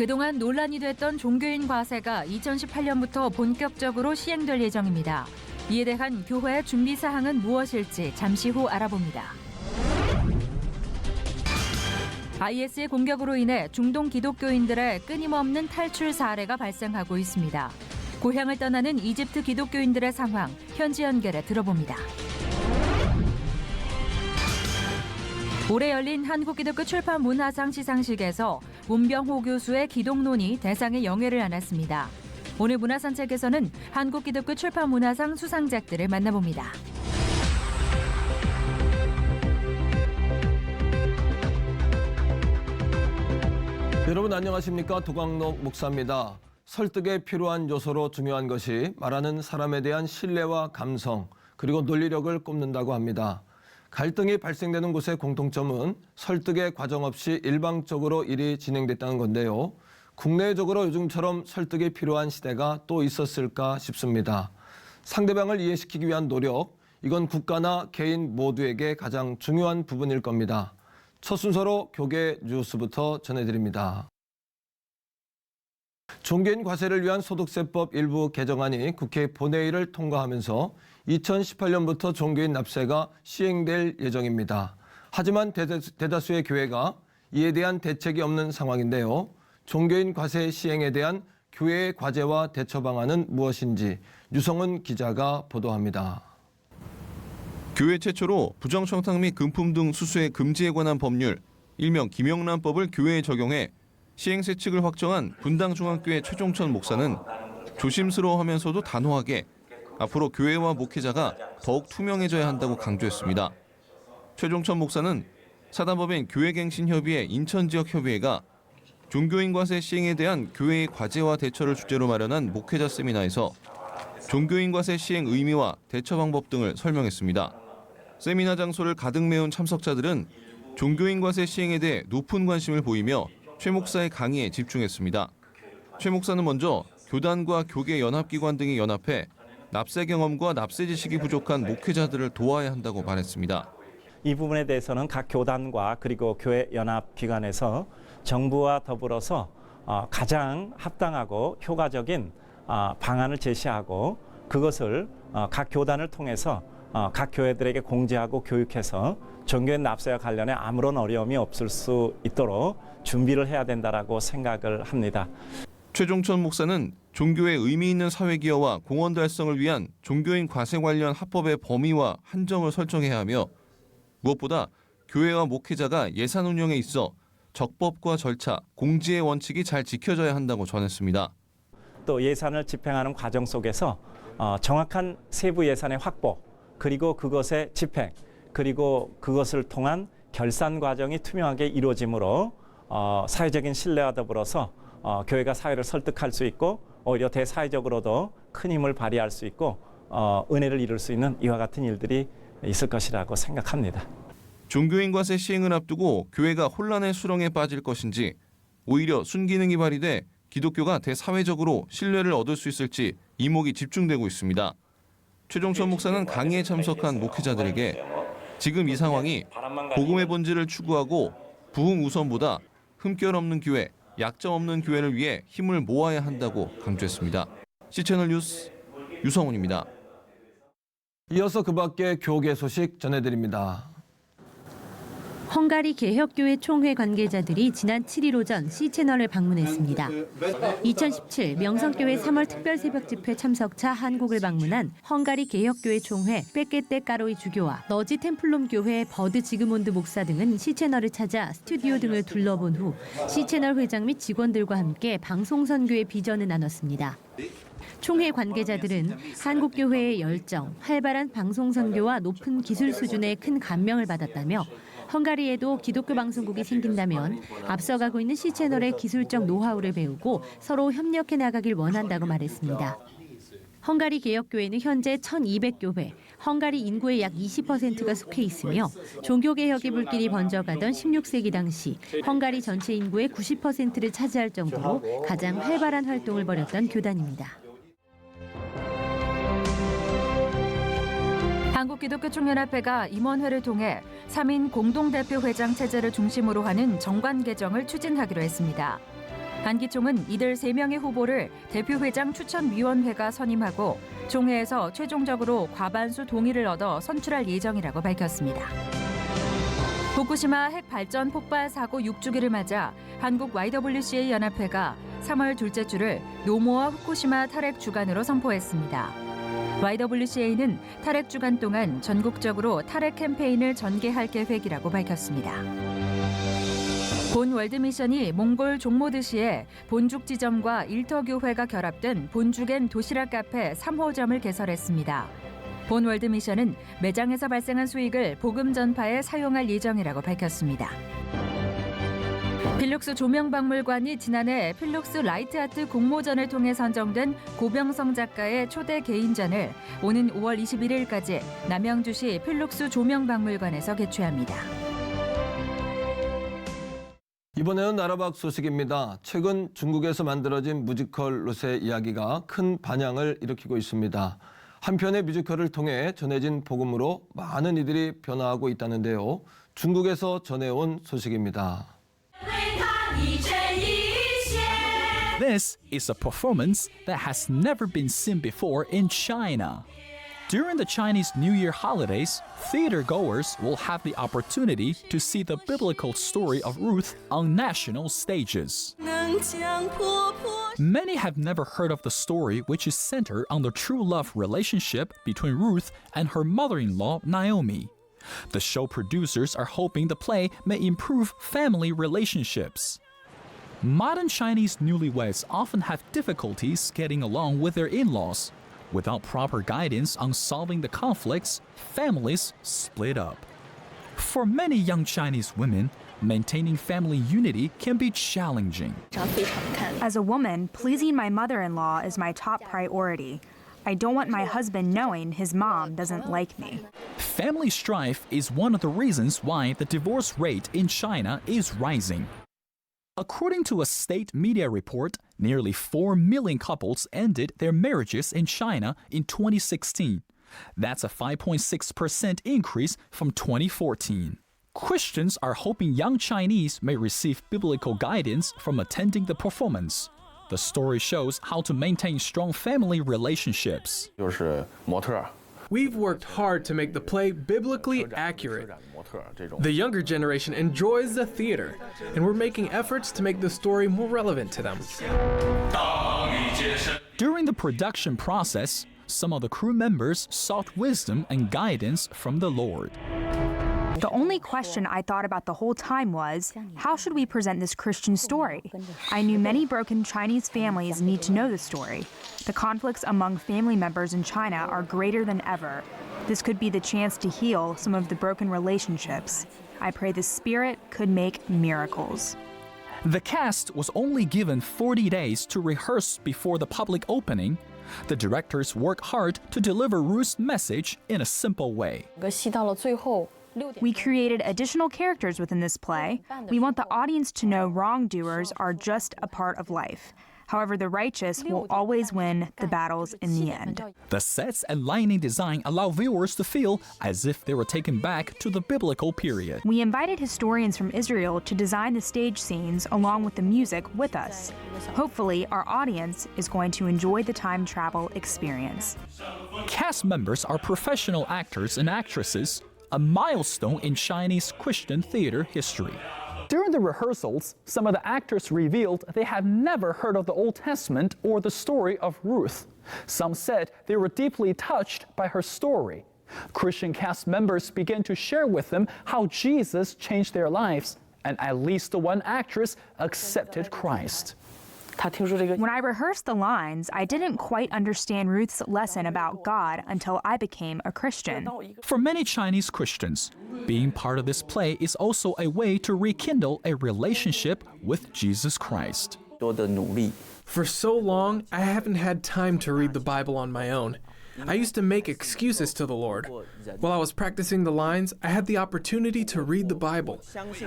그동안 논란이 됐던 종교인 과세가 2018년부터 본격적으로 시행될 예정입니다. 이에 대한 교회의 준비 사항은 무엇일지 잠시 후 알아봅니다. IS의 공격으로 인해 중동 기독교인들의 끊임없는 탈출 사례가 발생하고 있습니다. 고향을 떠나는 이집트 기독교인들의 상황 현지 연결해 들어봅니다. 올해 열린 한국기독교 출판 문화상 시상식에서 문병호 교수의 기독론이 대상의 영예를 안았습니다. 오늘 문화산책에서는 한국기독교 출판 문화상 수상작들을 만나봅니다. 여러분 안녕하십니까 도광록 목사입니다. 설득에 필요한 요소로 중요한 것이 말하는 사람에 대한 신뢰와 감성 그리고 논리력을 꼽는다고 합니다. 갈등이 발생되는 곳의 공통점은 설득의 과정 없이 일방적으로 일이 진행됐다는 건데요. 국내적으로 요즘처럼 설득이 필요한 시대가 또 있었을까 싶습니다. 상대방을 이해시키기 위한 노력, 이건 국가나 개인 모두에게 가장 중요한 부분일 겁니다. 첫 순서로 교계 뉴스부터 전해드립니다. 종교인 과세를 위한 소득세법 일부 개정안이 국회 본회의를 통과하면서 2018년부터 종교인 납세가 시행될 예정입니다. 하지만 대다수- 대다수의 교회가 이에 대한 대책이 없는 상황인데요. 종교인 과세 시행에 대한 교회의 과제와 대처 방안은 무엇인지 유성은 기자가 보도합니다. 교회 최초로 부정청탁 및 금품 등 수수의 금지에 관한 법률 일명 김영란법을 교회에 적용해 시행세칙을 확정한 분당중앙교회 최종천 목사는 조심스러워하면서도 단호하게 앞으로 교회와 목회자가 더욱 투명해져야 한다고 강조했습니다. 최종천 목사는 사단법인 교회갱신협의회 인천지역협의회가 종교인 과세 시행에 대한 교회의 과제와 대처를 주제로 마련한 목회자 세미나에서 종교인 과세 시행 의미와 대처 방법 등을 설명했습니다. 세미나 장소를 가득 메운 참석자들은 종교인 과세 시행에 대해 높은 관심을 보이며 최 목사의 강의에 집중했습니다. 최 목사는 먼저 교단과 교계 연합기관 등이 연합해 납세 경험과 납세 지식이 부족한 목회자들을 도와야 한다고 말했습니다. 이 부분에 대해서는 각 교단과 그리고 교회 연합 기관에서 정부와 더불어서 어, 가장 합당하고 효과적인 어, 방안을 제시하고 그것을 어, 각 교단을 통해서 어, 각 교회들에게 공지하고 교육해서 종교인 납세와 관련해 아무런 어려움이 없을 수 있도록 준비를 해야 된다라고 생각을 합니다. 최종천 목사는 종교의 의미 있는 사회 기여와 공헌 달성을 위한 종교인 과세 관련 합법의 범위와 한정을 설정해야 하며 무엇보다 교회와 목회자가 예산 운영에 있어 적법과 절차, 공지의 원칙이 잘 지켜져야 한다고 전했습니다. 또 예산을 집행하는 과정 속에서 어, 정확한 세부 예산의 확보 그리고 그것의 집행 그리고 그것을 통한 결산 과정이 투명하게 이루어지므로 어, 사회적인 신뢰와 더불어서 어, 교회가 사회를 설득할 수 있고 오히려 대사회적으로도 큰 힘을 발휘할 수 있고 어, 은혜를 이룰 수 있는 이와 같은 일들이 있을 것이라고 생각합니다. 종교인 과세 시행을 앞두고 교회가 혼란의 수렁에 빠질 것인지 오히려 순기능이 발휘돼 기독교가 대사회적으로 신뢰를 얻을 수 있을지 이목이 집중되고 있습니다. 최종천 목사는 강의에 참석한 목회자들에게 지금 이 상황이 복음의 본질을 추구하고 부흥 우선보다 흠결 없는 교회, 약점 없는 교회를 위해 힘을 모아야 한다고 강조했습니다. C채널 뉴스 유성훈입니다. 이어서 그 밖의 교계 소식 전해드립니다. 헝가리 개혁교회 총회 관계자들이 지난 7일 오전 C채널을 방문했습니다. 2017 명성교회 3월 특별 새벽 집회 참석차 한국을 방문한 헝가리 개혁교회 총회 빼게떼 까로이 주교와 너지 템플롬 교회 버드 지그몬드 목사 등은 C채널을 찾아 스튜디오 등을 둘러본 후 C채널 회장 및 직원들과 함께 방송 선교의 비전을 나눴습니다. 총회 관계자들은 한국 교회의 열정, 활발한 방송 선교와 높은 기술 수준에 큰 감명을 받았다며 헝가리에도 기독교 방송국이 생긴다면 앞서가고 있는 C채널의 기술적 노하우를 배우고 서로 협력해 나가길 원한다고 말했습니다. 헝가리 개혁교회는 현재 1,200교회, 헝가리 인구의 약 20%가 속해 있으며 종교개혁의 불길이 번져가던 16세기 당시 헝가리 전체 인구의 90%를 차지할 정도로 가장 활발한 활동을 벌였던 교단입니다. 한국기독교총연합회가 임원회를 통해 3인 공동대표 회장 체제를 중심으로 하는 정관 개정을 추진하기로 했습니다. 한기총은 이들 3명의 후보를 대표회장 추천위원회가 선임하고 총회에서 최종적으로 과반수 동의를 얻어 선출할 예정이라고 밝혔습니다. 후쿠시마 핵 발전 폭발 사고 6주기를 맞아 한국 YWCA 연합회가 3월 둘째 주를 노모와 후쿠시마 탈핵 주간으로 선포했습니다. YWCA는 탈핵 주간 동안 전국적으로 탈핵 캠페인을 전개할 계획이라고 밝혔습니다. 본 월드미션이 몽골 종모드시에 본죽 지점과 일터교회가 결합된 본죽엔 도시락 카페 3호점을 개설했습니다. 본 월드미션은 매장에서 발생한 수익을 복음 전파에 사용할 예정이라고 밝혔습니다. 필룩스 조명박물관이 지난해 필룩스 라이트아트 공모전을 통해 선정된 고병성 작가의 초대 개인전을 오는 5월 21일까지 남양주시 필룩스 조명박물관에서 개최합니다. 이번에는 나라밖 소식입니다. 최근 중국에서 만들어진 뮤지컬 롯의 이야기가 큰 반향을 일으키고 있습니다. 한편의 뮤지컬을 통해 전해진 복음으로 많은 이들이 변화하고 있다는데요. 중국에서 전해온 소식입니다. This is a performance that has never been seen before in China. During the Chinese New Year holidays, theater goers will have the opportunity to see the biblical story of Ruth on national stages. Many have never heard of the story, which is centered on the true love relationship between Ruth and her mother in law, Naomi. The show producers are hoping the play may improve family relationships. Modern Chinese newlyweds often have difficulties getting along with their in laws. Without proper guidance on solving the conflicts, families split up. For many young Chinese women, maintaining family unity can be challenging. As a woman, pleasing my mother in law is my top priority. I don't want my husband knowing his mom doesn't like me. Family strife is one of the reasons why the divorce rate in China is rising. According to a state media report, nearly 4 million couples ended their marriages in China in 2016. That's a 5.6% increase from 2014. Christians are hoping young Chinese may receive biblical guidance from attending the performance. The story shows how to maintain strong family relationships. 就是模特儿， We've worked hard to make the play biblically accurate. The younger generation enjoys the theater, and we're making efforts to make the story more relevant to them. During the production process, some of the crew members sought wisdom and guidance from the Lord. The only question I thought about the whole time was how should we present this Christian story? I knew many broken Chinese families need to know the story. The conflicts among family members in China are greater than ever. This could be the chance to heal some of the broken relationships. I pray the Spirit could make miracles. The cast was only given 40 days to rehearse before the public opening. The directors worked hard to deliver Ruth's message in a simple way. 个戏到了最后六点 We created additional characters within this play. We want the audience to know wrongdoers are just a part of life. However, the righteous will always win the battles in the end. The sets and lighting design allow viewers to feel as if they were taken back to the biblical period. We invited historians from Israel to design the stage scenes along with the music with us. Hopefully, our audience is going to enjoy the time travel experience. Cast members are professional actors and actresses, a milestone in Chinese Christian theater history. During the rehearsals, some of the actors revealed they had never heard of the Old Testament or the story of Ruth. Some said they were deeply touched by her story. Christian cast members began to share with them how Jesus changed their lives, and at least one actress accepted Christ. When I rehearsed the lines, I didn't quite understand Ruth's lesson about God until I became a Christian. For many Chinese Christians, being part of this play is also a way to rekindle a relationship with Jesus Christ. For so long, I haven't had time to read the Bible on my own. I used to make excuses to the Lord. While I was practicing the lines, I had the opportunity to read the Bible.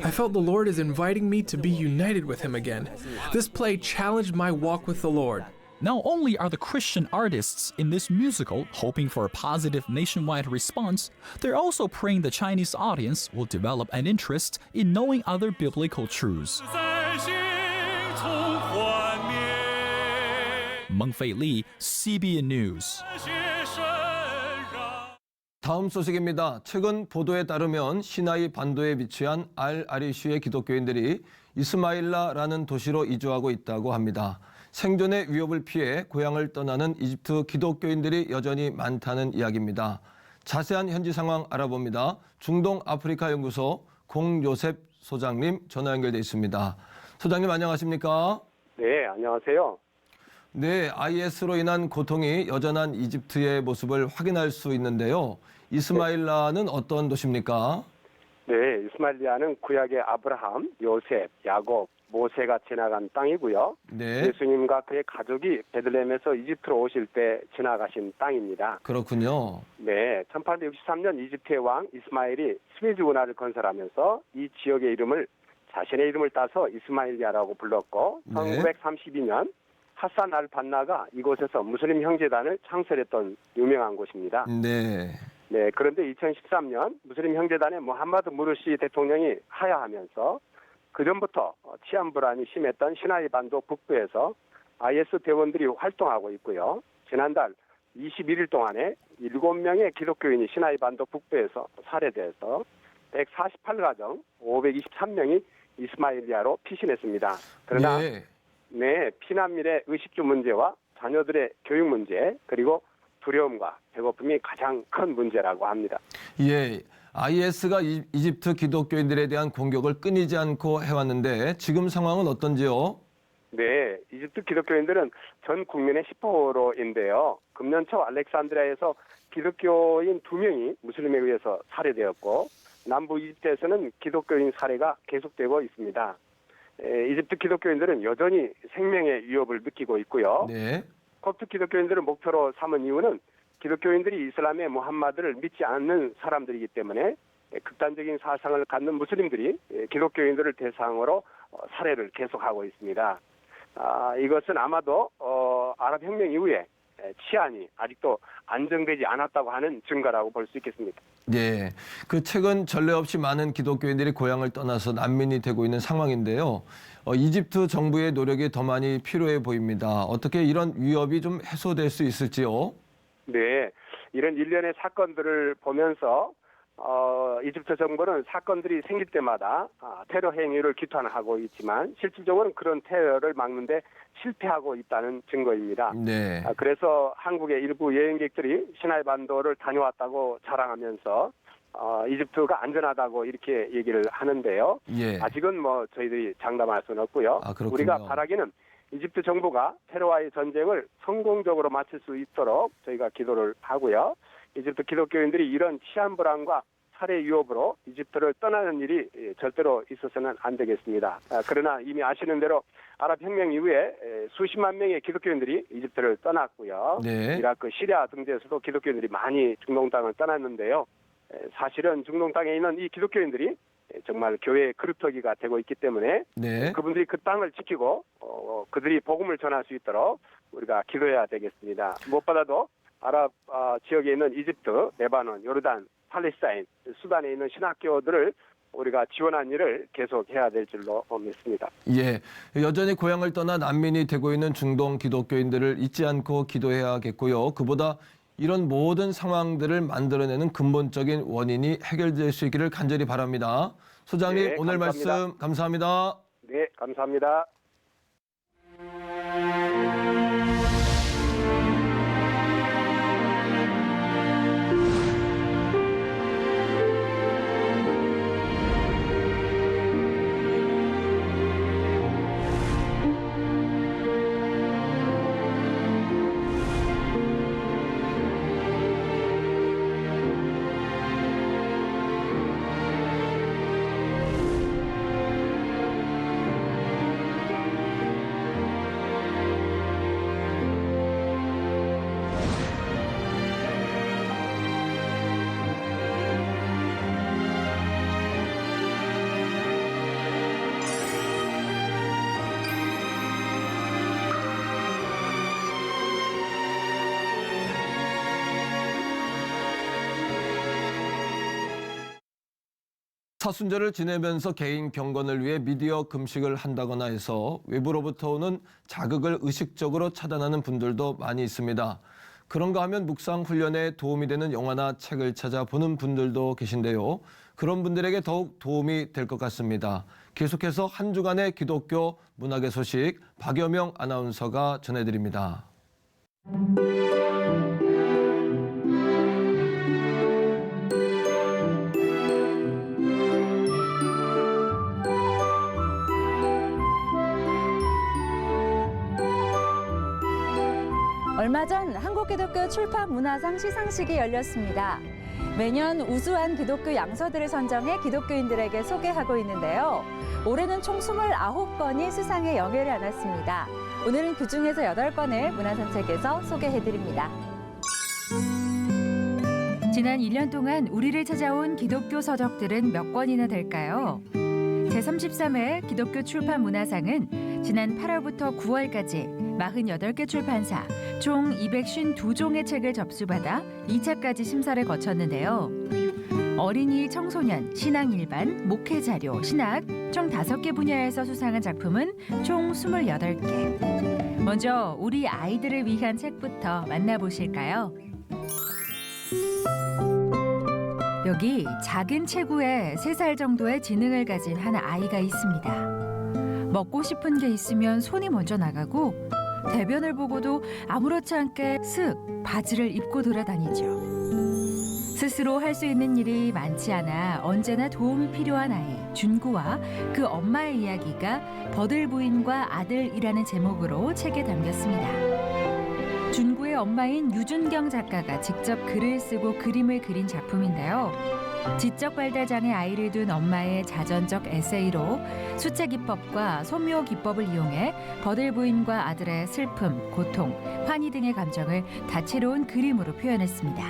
I felt the Lord is inviting me to be united with Him again. This play challenged my walk with the Lord. Not only are the Christian artists in this musical hoping for a positive nationwide response, they're also praying the Chinese audience will develop an interest in knowing other biblical truths. Mengfei Li, CBN News. 다음 소식입니다. 최근 보도에 따르면 시나이 반도에 위치한 알 아리슈의 기독교인들이 이스마일라라는 도시로 이주하고 있다고 합니다. 생존의 위협을 피해 고향을 떠나는 이집트 기독교인들이 여전히 많다는 이야기입니다. 자세한 현지 상황 알아봅니다. 중동 아프리카 연구소 공요셉 소장님 전화 연결돼 있습니다. 소장님 안녕하십니까? 네, 안녕하세요. 네, IS로 인한 고통이 여전한 이집트의 모습을 확인할 수 있는데요. 이스마일라는 어떤 도시입니까? 네, 이스마일리아는 구약의 아브라함, 요셉, 야곱, 모세가 지나간 땅이고요. 네, 예수님과 그의 가족이 베들레헴에서 이집트로 오실 때 지나가신 땅입니다. 그렇군요. 네, 1863년 이집트의 왕 이스마일이 스웨즈 운하를 건설하면서 이 지역의 이름을 자신의 이름을 따서 이스마일리아라고 불렀고 네. 1932년 하산 알 반나가 이곳에서 무슬림 형제단을 창설했던 유명한 곳입니다. 네, 네, 그런데 2013년 무슬림 형제단의 모함마드 무르시 대통령이 하야하면서 그 전부터 치안 불안이 심했던 시나이 반도 북부에서 IS 대원들이 활동하고 있고요. 지난달 21일 동안에 7명의 기독교인이 시나이 반도 북부에서 살해돼서 148가정 523명이 이스마일리아로 피신했습니다. 그러나 네, 네, 피난민의 의식주 문제와 자녀들의 교육 문제 그리고 두려움과 배고픔이 가장 큰 문제라고 합니다. 예. IS가 이- 이집트 기독교인들에 대한 공격을 끊이지 않고 해왔는데 지금 상황은 어떤지요? 네, 이집트 기독교인들은 전 국민의 10%인데요. 금년 초 알렉산드리아에서 기독교인 두 명이 무슬림에 의해서 살해되었고 남부 이집트에서는 기독교인 살해가 계속되고 있습니다. 에, 이집트 기독교인들은 여전히 생명의 위협을 느끼고 있고요. 네, 콥트 기독교인들을 목표로 삼은 이유는 기독교인들이 이슬람의 무함마드를 믿지 않는 사람들이기 때문에 극단적인 사상을 갖는 무슬림들이 기독교인들을 대상으로 어, 살해를 계속하고 있습니다. 아, 이것은 아마도 어, 아랍 혁명 이후에 치안이 아직도 안정되지 않았다고 하는 증거라고 볼 수 있겠습니다. 예. 그 최근 전례 없이 많은 기독교인들이 고향을 떠나서 난민이 되고 있는 상황인데요. 어, 이집트 정부의 노력이 더 많이 필요해 보입니다. 어떻게 이런 위협이 좀 해소될 수 있을지요? 네, 이런 일련의 사건들을 보면서 어, 이집트 정부는 사건들이 생길 때마다 아, 테러 행위를 규탄하고 있지만 실질적으로는 그런 테러를 막는데 실패하고 있다는 증거입니다. 네. 아, 그래서 한국의 일부 여행객들이 시나이 반도를 다녀왔다고 자랑하면서 어, 이집트가 안전하다고 이렇게 얘기를 하는데요. 예. 아직은 뭐 저희들이 장담할 수는 없고요. 아. 우리가 바라기는 이집트 정부가 테러와의 전쟁을 성공적으로 마칠 수 있도록 저희가 기도를 하고요. 이집트 기독교인들이 이런 치안 불안과 살해 위협으로 이집트를 떠나는 일이 예, 절대로 있어서는 안 되겠습니다. 아, 그러나 이미 아시는 대로 아랍 혁명 이후에 에, 수십만 명의 기독교인들이 이집트를 떠났고요. 네. 이라크, 시리아 등지에서도 기독교인들이 많이 중동 땅을 떠났는데요. 에, 사실은 중동 땅에 있는 이 기독교인들이 에, 정말 교회의 그루터기가 되고 있기 때문에 네. 그분들이 그 땅을 지키고 어, 그들이 복음을 전할 수 있도록 우리가 기도해야 되겠습니다. 무엇보다도 아랍 아, 지역에 있는 이집트, 레바논, 요르단, 팔레스타인, 수단에 있는 신학교들을 우리가 지원한 일을 계속해야 될 줄로 믿습니다. 예. 여전히 고향을 떠나 난민이 되고 있는 중동 기독교인들을 잊지 않고 기도해야겠고요. 그보다 이런 모든 상황들을 만들어내는 근본적인 원인이 해결될 수 있기를 간절히 바랍니다. 소장님, 네, 오늘 감사합니다. 말씀 감사합니다. 네, 감사합니다. 사순절을 지내면서 개인 경건을 위해 미디어 금식을 한다거나 해서 외부로부터 오는 자극을 의식적으로 차단하는 분들도 많이 있습니다. 그런가 하면 묵상 훈련에 도움이 되는 영화나 책을 찾아보는 분들도 계신데요. 그런 분들에게 더욱 도움이 될 것 같습니다. 계속해서 한 주간의 기독교 문학의 소식 박여명 아나운서가 전해드립니다. 얼마 전 한국기독교 출판문화상 시상식이 열렸습니다. 매년 우수한 기독교 양서들을 선정해 기독교인들에게 소개하고 있는데요. 올해는 총 29건이 수상의 영예를 안았습니다. 오늘은 그 중에서 8건을 문화산책에서 소개해드립니다. 지난 1년 동안 우리를 찾아온 기독교 서적들은 몇 권이나 될까요? 제33회 기독교 출판 문화상은 지난 8월부터 9월까지 48개 출판사 총 252종의 책을 접수받아 2차까지 심사를 거쳤는데요. 어린이, 청소년, 신앙 일반, 목회 자료, 신학 총 5개 분야에서 수상한 작품은 총 28개. 먼저 우리 아이들을 위한 책부터 만나보실까요? 여기 작은 체구에 3살 정도의 지능을 가진 한 아이가 있습니다. 먹고 싶은 게 있으면 손이 먼저 나가고 대변을 보고도 아무렇지 않게 쓱 바지를 입고 돌아다니죠. 스스로 할 수 있는 일이 많지 않아 언제나 도움이 필요한 아이 준구와 그 엄마의 이야기가 버들 부인과 아들이라는 제목으로 책에 담겼습니다. 준구의 엄마인 유준경 작가가 직접 글을 쓰고 그림을 그린 작품인데요. 지적 발달 장애 아이를 둔 엄마의 자전적 에세이로 수채 기법과 소묘 기법을 이용해 버들 부인과 아들의 슬픔, 고통, 환희 등의 감정을 다채로운 그림으로 표현했습니다.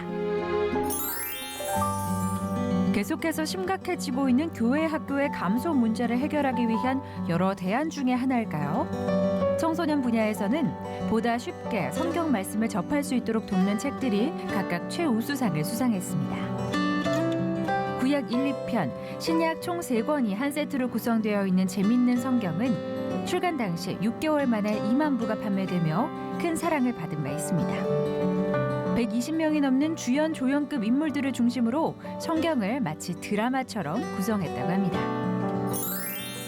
계속해서 심각해지고 있는 교회 학교의 감소 문제를 해결하기 위한 여러 대안 중의 하나일까요? 청소년 분야에서는 보다 쉽게 성경 말씀을 접할 수 있도록 돕는 책들이 각각 최우수상을 수상했습니다. 구약 1, 2편, 신약 총 3권이 한 세트로 구성되어 있는 재밌는 성경은 출간 당시 6개월 만에 2만 부가 판매되며 큰 사랑을 받은 바 있습니다. 120명이 넘는 주연 조연급 인물들을 중심으로 성경을 마치 드라마처럼 구성했다고 합니다.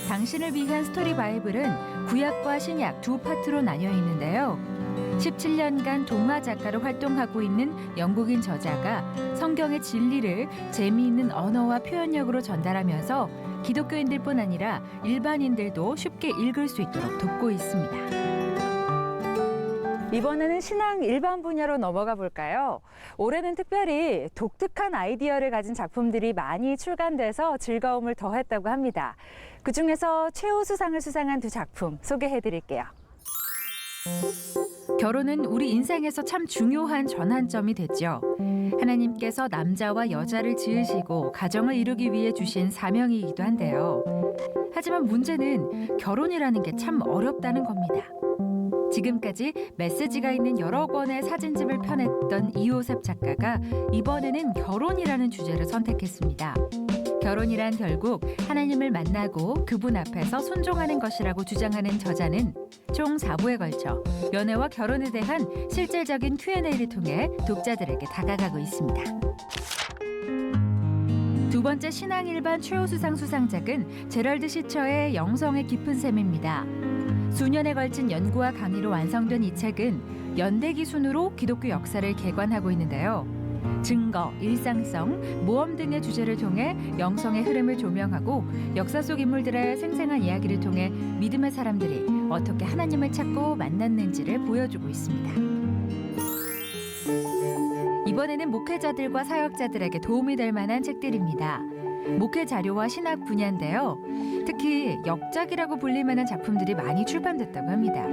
당신을 위한 스토리 바이블은 구약과 신약 두 파트로 나뉘어 있는데요. 17년간 동화 작가로 활동하고 있는 영국인 저자가 성경의 진리를 재미있는 언어와 표현력으로 전달하면서 기독교인들뿐 아니라 일반인들도 쉽게 읽을 수 있도록 돕고 있습니다. 이번에는 신앙 일반 분야로 넘어가 볼까요? 올해는 특별히 독특한 아이디어를 가진 작품들이 많이 출간돼서 즐거움을 더했다고 합니다. 그 중에서 최우수상을 수상한 두 작품 소개해 드릴게요. 결혼은 우리 인생에서 참 중요한 전환점이 됐죠. 하나님께서 남자와 여자를 지으시고 가정을 이루기 위해 주신 사명이기도 한데요. 하지만 문제는 결혼이라는 게 참 어렵다는 겁니다. 지금까지 메시지가 있는 여러 권의 사진집을 펴냈던 이호셉 작가가 이번에는 결혼이라는 주제를 선택했습니다. 결혼이란 결국 하나님을 만나고 그분 앞에서 순종하는 것이라고 주장하는 저자는 총 4부에 걸쳐 연애와 결혼에 대한 실질적인 Q&A를 통해 독자들에게 다가가고 있습니다. 두 번째 신앙 일반 최우 수상 수상작은 제럴드 시처의 영성의 깊은 셈입니다. 수년에 걸친 연구와 강의로 완성된 이 책은 연대기 순으로 기독교 역사를 개관하고 있는데요. 증거, 일상성, 모험 등의 주제를 통해 영성의 흐름을 조명하고 역사 속 인물들의 생생한 이야기를 통해 믿음의 사람들이 어떻게 하나님을 찾고 만났는지를 보여주고 있습니다. 이번에는 목회자들과 사역자들에게 도움이 될 만한 책들입니다. 목회 자료와 신학 분야인데요. 특히 역작이라고 불릴 만한 작품들이 많이 출판됐다고 합니다.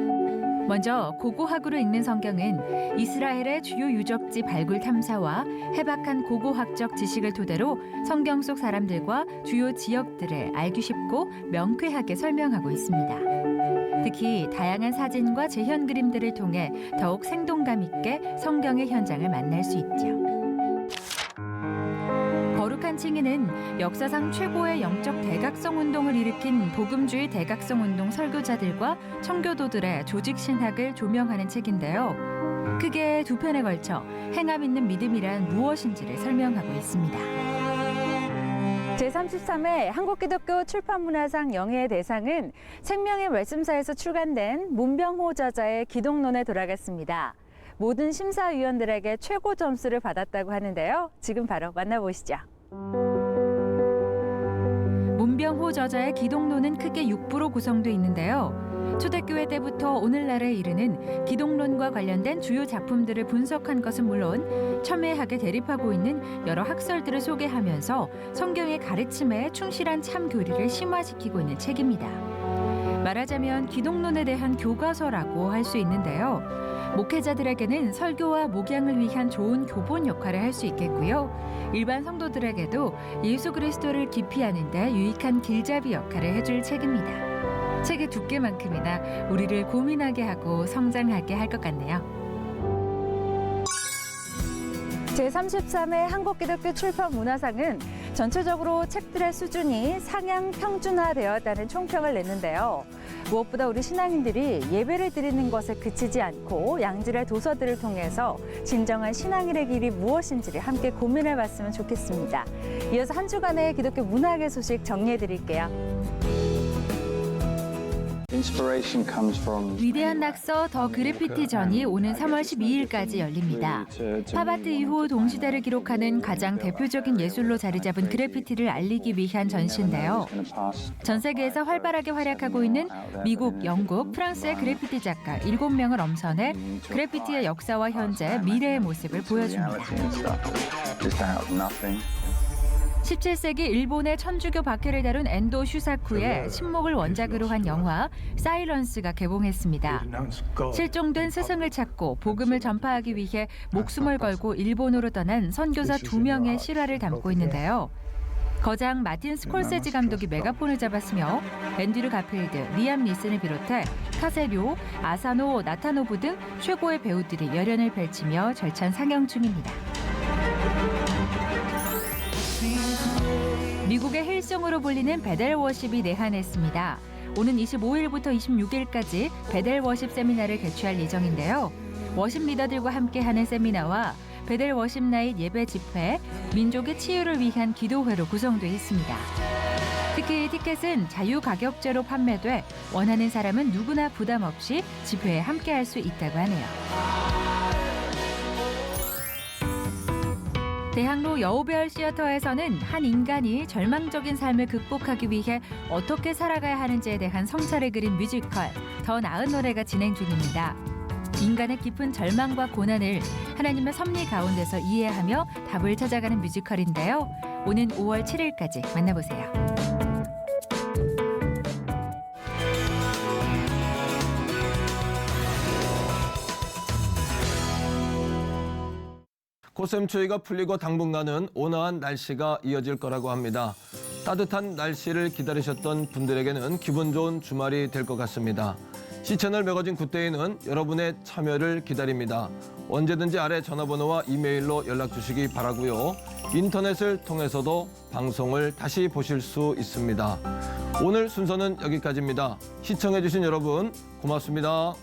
먼저 고고학으로 읽는 성경은 이스라엘의 주요 유적지 발굴 탐사와 해박한 고고학적 지식을 토대로 성경 속 사람들과 주요 지역들을 알기 쉽고 명쾌하게 설명하고 있습니다. 특히 다양한 사진과 재현 그림들을 통해 더욱 생동감 있게 성경의 현장을 만날 수 있죠. 칭의는 역사상 최고의 영적 대각성 운동을 일으킨 복음주의 대각성 운동 설교자들과 청교도들의 조직 신학을 조명하는 책인데요. 크게 두 편에 걸쳐 행함 있는 믿음이란 무엇인지를 설명하고 있습니다. 제33회 한국기독교 출판문화상 영예의 대상은 생명의 말씀사에서 출간된 문병호 저자의 기독론에 돌아갔습니다. 모든 심사위원들에게 최고 점수를 받았다고 하는데요. 지금 바로 만나보시죠. 문병호 저자의 기독론은 크게 6부로 구성돼 있는데요. 초대교회 때부터 오늘날에 이르는 기독론과 관련된 주요 작품들을 분석한 것은 물론 첨예하게 대립하고 있는 여러 학설들을 소개하면서 성경의 가르침에 충실한 참 교리를 심화시키고 있는 책입니다. 말하자면 기독론에 대한 교과서라고 할 수 있는데요. 목회자들에게는 설교와 목양을 위한 좋은 교본 역할을 할 수 있겠고요. 일반 성도들에게도 예수 그리스도를 깊이 아는 데 유익한 길잡이 역할을 해줄 책입니다. 책의 두께만큼이나 우리를 고민하게 하고 성장하게 할 것 같네요. 제33회 한국기독교 출판 문화상은 전체적으로 책들의 수준이 상향 평준화되었다는 총평을 냈는데요. 무엇보다 우리 신앙인들이 예배를 드리는 것에 그치지 않고 양질의 도서들을 통해서 진정한 신앙인의 길이 무엇인지를 함께 고민해 봤으면 좋겠습니다. 이어서 한 주간의 기독교 문학의 소식 정리해 드릴게요. 위대한 낙서 더 그래피티 전이 오는 3월 12일까지 열립니다. 파바트 이후 동시대를 기록하는 가장 대표적인 예술로 자리 잡은 그래피티를 알리기 위한 전시인데요. 전 세계에서 활발하게 활약하고 있는 미국, 영국, 프랑스의 그래피티 작가 7명을 엄선해 그래피티의 역사와 현재, 미래의 모습을 보여줍니다. 17세기 일본의 천주교 박해를 다룬 엔도 슈사쿠의 신목을 원작으로 한 영화 사이런스가 개봉했습니다. 실종된 스승을 찾고 복음을 전파하기 위해 목숨을 걸고 일본으로 떠난 선교사 두 명의 실화를 담고 있는데요. 거장 마틴 스콜세지 감독이 메가폰을 잡았으며 앤드류 가필드, 리암 니슨을 비롯해 카세료, 아사노, 나타노부 등 최고의 배우들이 열연을 펼치며 절찬 상영 중입니다. 미국의 힐송으로 불리는 베델 워십이 내한했습니다. 오는 25일부터 26일까지 베델 워십 세미나를 개최할 예정인데요. 워십 리더들과 함께하는 세미나와 베델 워십 나잇 예배 집회, 민족의 치유를 위한 기도회로 구성되어 있습니다. 특히 티켓은 자유 가격제로 판매돼 원하는 사람은 누구나 부담 없이 집회에 함께할 수 있다고 하네요. 대학로 여우별 시어터에서는 한 인간이 절망적인 삶을 극복하기 위해 어떻게 살아가야 하는지에 대한 성찰을 그린 뮤지컬 더 나은 노래가 진행 중입니다. 인간의 깊은 절망과 고난을 하나님의 섭리 가운데서 이해하며 답을 찾아가는 뮤지컬인데요. 오는 5월 7일까지 만나보세요. 고샘추위가 풀리고 당분간은 온화한 날씨가 이어질 거라고 합니다. 따뜻한 날씨를 기다리셨던 분들에게는 기분 좋은 주말이 될 것 같습니다. 시채널 매거진 굿데이는 여러분의 참여를 기다립니다. 언제든지 아래 전화번호와 이메일로 연락 주시기 바라고요. 인터넷을 통해서도 방송을 다시 보실 수 있습니다. 오늘 순서는 여기까지입니다. 시청해주신 여러분 고맙습니다.